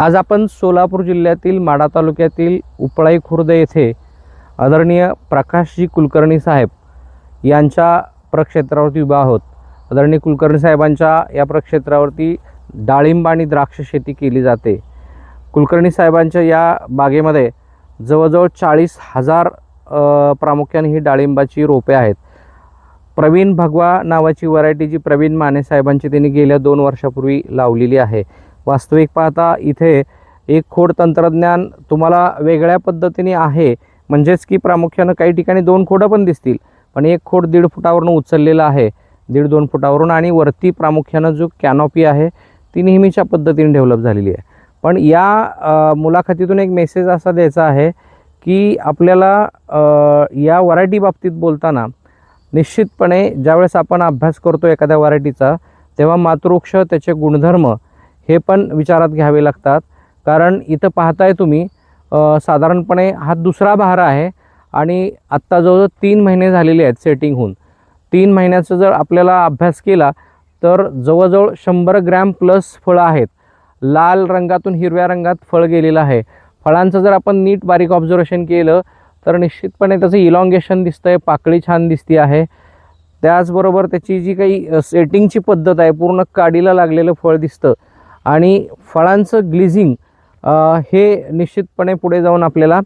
आज आपण सोलापूर जिल्ह्यातील माडा तालुक्यातील उपळाई खुर्द येथे आदरणीय प्रकाशजी कुलकर्णी साहेब यांच्या प्रक्षेत्रावरती उभा आहोत. आदरणीय कुलकर्णी साहेबांच्या या प्रक्षेत्रावरती डाळिंब आणि द्राक्ष शेती केली जाते. कुलकर्णी साहेबांच्या या बागेमध्ये जवळजवळ चाळीस हजार प्रामुख्याने ही डाळिंबाची रोपे आहेत. प्रवीण भगवा नावाची व्हरायटी जी प्रवीण माने साहेबांची त्यांनी गेल्या दोन वर्षापूर्वी लावलेली आहे. वास्तविक पाहता इथे एक खोड तंत्रज्ञान तुम्हाला वेगळ्या पद्धतीने आहे. म्हणजेच की प्रामुख्यानं काही ठिकाणी दोन खोडं पण दिसतील. पण एक खोड दीड फुटावरून उचललेलं आहे. दीड दोन फुटावरून आणि वरती प्रामुख्यानं जो कॅनॉपी आहे ती नेहमीच्या पद्धतीने डेव्हलप झालेली आहे. पण या मुलाखतीतून एक मेसेज असा द्यायचा आहे की आपल्याला या वरायटी बाबतीत बोलताना निश्चितपणे ज्यावेळेस आपण अभ्यास करतो एखाद्या वरायटीचा तेव्हा मातृवृक्ष त्याचे गुणधर्म हे पण विचारात घ्यावे लागतात. कारण इथं पाहताय तुम्ही साधारणपणे हा दुसरा भार आहे आणि आत्ता जवळजवळ तीन महिने झालेले आहेत सेटिंग होऊन तीन महिन्याचा जर आपल्याला अभ्यास केला तर जवळजवळ शंभर ग्रॅम प्लस फळं आहेत. लाल रंगातून हिरव्या रंगात फळ गेलेलं आहे. फळांचं जर आपण नीट बारीक ऑब्झर्वेशन केलं तर निश्चितपणे त्याचं इलॉंगेशन आहे पाकळी छान दिसती आहे. त्याचबरोबर त्याची जी काही सेटिंगची पद्धत आहे पूर्ण काडीला लागलेलं फळ दिसतं. आणि फळांचं ग्लिझिंग हे निश्चितपणे पुढे जाऊन आपल्याला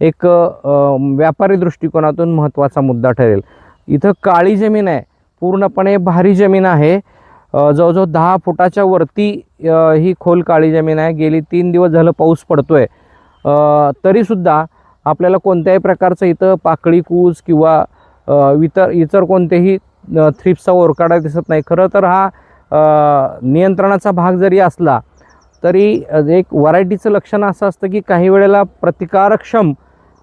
एक व्यापारी दृष्टिकोनातून महत्त्वाचा मुद्दा ठरेल. इथं काळी जमीन आहे. पूर्णपणे भारी जमीन आहे. जवळजवळ दहा फुटाच्या वरती ही खोल काळी जमीन आहे. गेली तीन दिवस झालं पाऊस पडतो आहे तरीसुद्धा आपल्याला कोणत्याही प्रकारचं इथं पाकळी कूज किंवा इतर इतर कोणतेही थ्रिप्सचा ओरकाडा दिसत नाही. खरं तर हा नियंत्रणाचा भाग जरी असला तरी एक व्हरायटीचं लक्षण असं असतं की काही वेळेला प्रतिकारक्षम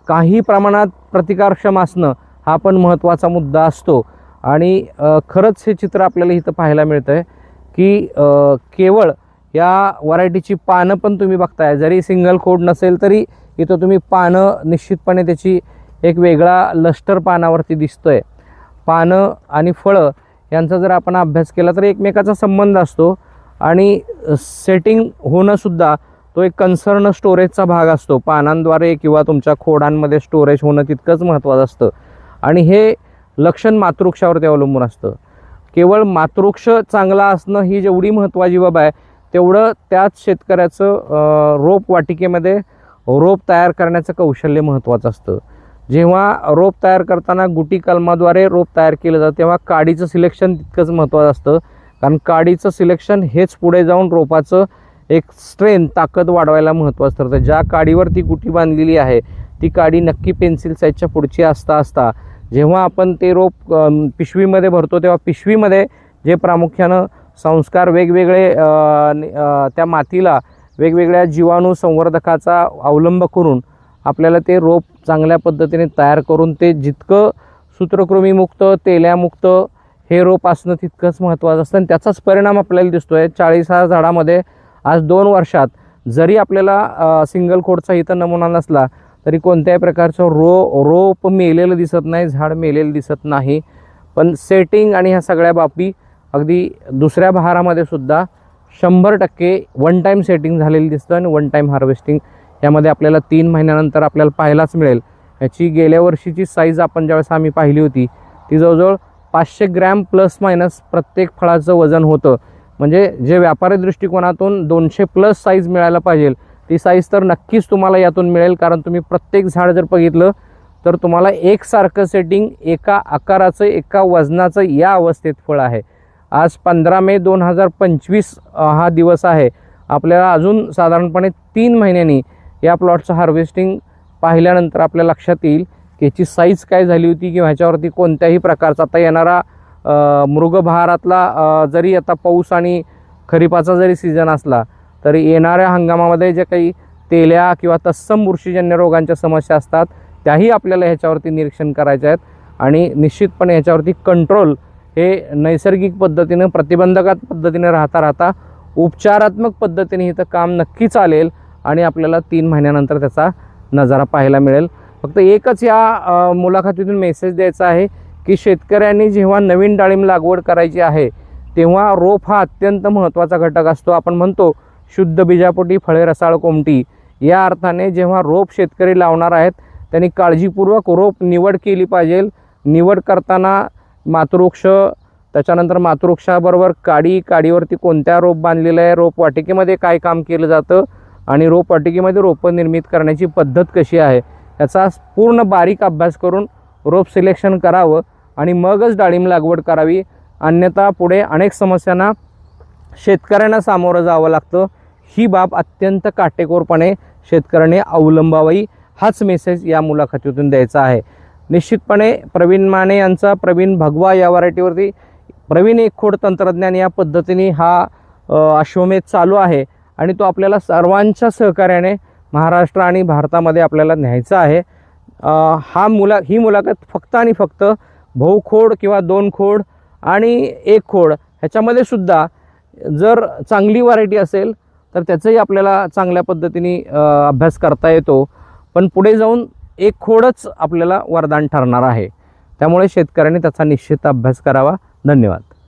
काही प्रमाणात प्रतिकारक्षम असणं हा पण महत्त्वाचा मुद्दा असतो. आणि खरंच हे चित्र आपल्याला इथं पाहायला मिळतं आहे की केवळ या व्हरायटीची पानं पण तुम्ही बघताय. जरी सिंगल कोड नसेल तरी इथं तुम्ही पानं निश्चितपणे त्याची एक वेगळा लष्टर पानावरती दिसतोय. पानं आणि फळं यांचा जर आपण अभ्यास केला तर एकमेकाचा संबंध असतो. आणि सेटिंग होणंसुद्धा तो एक कन्सर्न स्टोरेजचा भाग असतो. पानांद्वारे किंवा तुमच्या खोडांमध्ये स्टोरेज होणं तितकंच महत्त्वाचं असतं. आणि हे लक्षण मातृक्षावरती अवलंबून असतं. केवळ मातृक्ष चांगला असणं ही जेवढी महत्त्वाची बाब आहे तेवढं त्याच शेतकऱ्याचं रोप वाटिकेमध्ये रोप तयार करण्याचं कौशल्य महत्त्वाचं असतं. जेव्हा रोप तयार करताना गुटी कलमाद्वारे रोप तयार केलं जातं तेव्हा काडीचं सिलेक्शन तितकंच महत्त्वाचं असतं. कारण काडीचं सिलेक्शन हेच पुढे जाऊन रोपाचं एक स्ट्रेंथ ताकद वाढवायला महत्त्वाचं ठरतं. ज्या काडीवर ती गुटी बांधलेली आहे ती काडी नक्की पेन्सिल साईजच्या पुढची असता असता. जेव्हा आपण ते रोप पिशवीमध्ये भरतो तेव्हा पिशवीमध्ये जे प्रामुख्यानं संस्कार वेगवेगळे त्या मातीला वेगवेगळ्या जीवाणू संवर्धकाचा अवलंब करून आपल्याला ते रोप चांगल्या पद्धतीने तयार करून ते जितकं सूत्रकृमीमुक्त तेल्यामुक्त हे रोप असणं तितकंच महत्त्वाचं असतं. आणि त्याचाच परिणाम आपल्याला दिसतो आहे चाळीस हा झाडामध्ये आज दोन वर्षात जरी आपल्याला सिंगल खोडचा इथं नमुना नसला तरी कोणत्याही प्रकारचं रो रोप मेलेलं दिसत नाही झाड मेलेलं दिसत नाही. पण सेटिंग आणि ह्या सगळ्या बाबी अगदी दुसऱ्या बहारामध्ये सुद्धा शंभर टक्के वन टाईम सेटिंग झालेली दिसतं आणि वन टाईम हार्वेस्टिंग यामध्ये आपल्याला तीन महिन्यानंतर आपल्याला पाहायलाच मिळेल. याची गेल्या वर्षीची साईज आपण ज्यावेळेस आम्ही पाहिली होती ती जवळजवळ पाचशे ग्रॅम प्लस मायनस प्रत्येक फळाचं वजन होतं. म्हणजे जे व्यापारी दृष्टिकोनातून दोनशे प्लस साईज मिळायला पाहिजे ती साईज तर नक्कीच तुम्हाला यातून मिळेल. कारण तुम्ही प्रत्येक झाड जर बघितलं तर तुम्हाला एकसारखं सेटिंग एका आकाराचं एका वजनाचं या अवस्थेत फळ आहे. आज पंधरा मे दोन हजार पंचवीस हा दिवस आहे. आपल्याला अजून साधारणपणे तीन महिन्यांनी या प्लॉटचं हार्वेस्टिंग पाहिल्यानंतर आपल्या लक्षात येईल की याची साईज काय झाली होती किंवा ह्याच्यावरती कोणत्याही प्रकारचा आता येणारा मृगभारातला मृगबहारातला जरी आता पाऊस आणि खरीपाचा जरी सीझन असला तरी येणाऱ्या हंगामामध्ये जे काही तेल्या किंवा तत्सम बुरशीजन्य रोगांच्या समस्या असतात त्याही आपल्याला ह्याच्यावरती निरीक्षण करायच्या आहेत. आणि निश्चितपणे ह्याच्यावरती कंट्रोल हे नैसर्गिक पद्धतीनं प्रतिबंधकात पद्धतीने राहता राहता उपचारात्मक पद्धतीने इथं काम नक्की चालेल. आणि आपल्याला तीन महिन्यानंतर त्याचा नजारा पाहायला मिळेल. फक्त एकच या मुलाखतीतून मेसेज द्यायचा आहे की शेतकऱ्यांनी जेव्हा नवीन डाळिंब लागवड करायची आहे तेव्हा रोप हा अत्यंत महत्त्वाचा घटक असतो. आपण म्हणतो शुद्ध बीजापोटी फळे रसाळ कोमटी. या अर्थाने जेव्हा रोप शेतकरी लावणार आहेत त्यांनी काळजीपूर्वक रोप निवड केली पाहिजे. निवड करताना मातृवृक्ष त्याच्यानंतर मातृवृक्षाबरोबर काडी काडीवरती कोणत्या रोप बांधलेलं आहे रोप वाटिकेमध्ये काय काम केलं जातं आणि रोपवाटिकेमध्ये रोपं निर्मित करण्याची पद्धत कशी आहे याचा पूर्ण बारीक अभ्यास करून रोप सिलेक्शन करावं आणि मगच डाळिंब लागवड करावी. अन्यथा पुढे अनेक समस्यांना शेतकऱ्यांना सामोरं जावं लागतं. ही बाब अत्यंत काटेकोरपणे शेतकऱ्याने अवलंबावी हाच मेसेज या मुलाखतीतून द्यायचा आहे. निश्चितपणे प्रवीण माने यांचा प्रवीण भगवा या व्हरायटीवरती प्रवीण एक खोड तंत्रज्ञान या पद्धतीने हा अश्वमेध चालू आहे. आणि तो आपल्याला सर्वांच्या सहकार्याने महाराष्ट्र आणि भारतामध्ये आपल्याला न्यायचा आहे. हा मुला ही मुलाखत फक्त आणि फक्त भाऊ खोड किंवा दोन खोड आणि एक खोड ह्याच्यामध्ये सुद्धा जर चांगली व्हरायटी असेल तर त्याचंही आपल्याला चांगल्या पद्धतीने अभ्यास करता येतो. पण पुढे जाऊन एक खोडच आपल्याला वरदान ठरणार आहे. त्यामुळे शेतकऱ्यांनी त्याचा निश्चित अभ्यास करावा. धन्यवाद.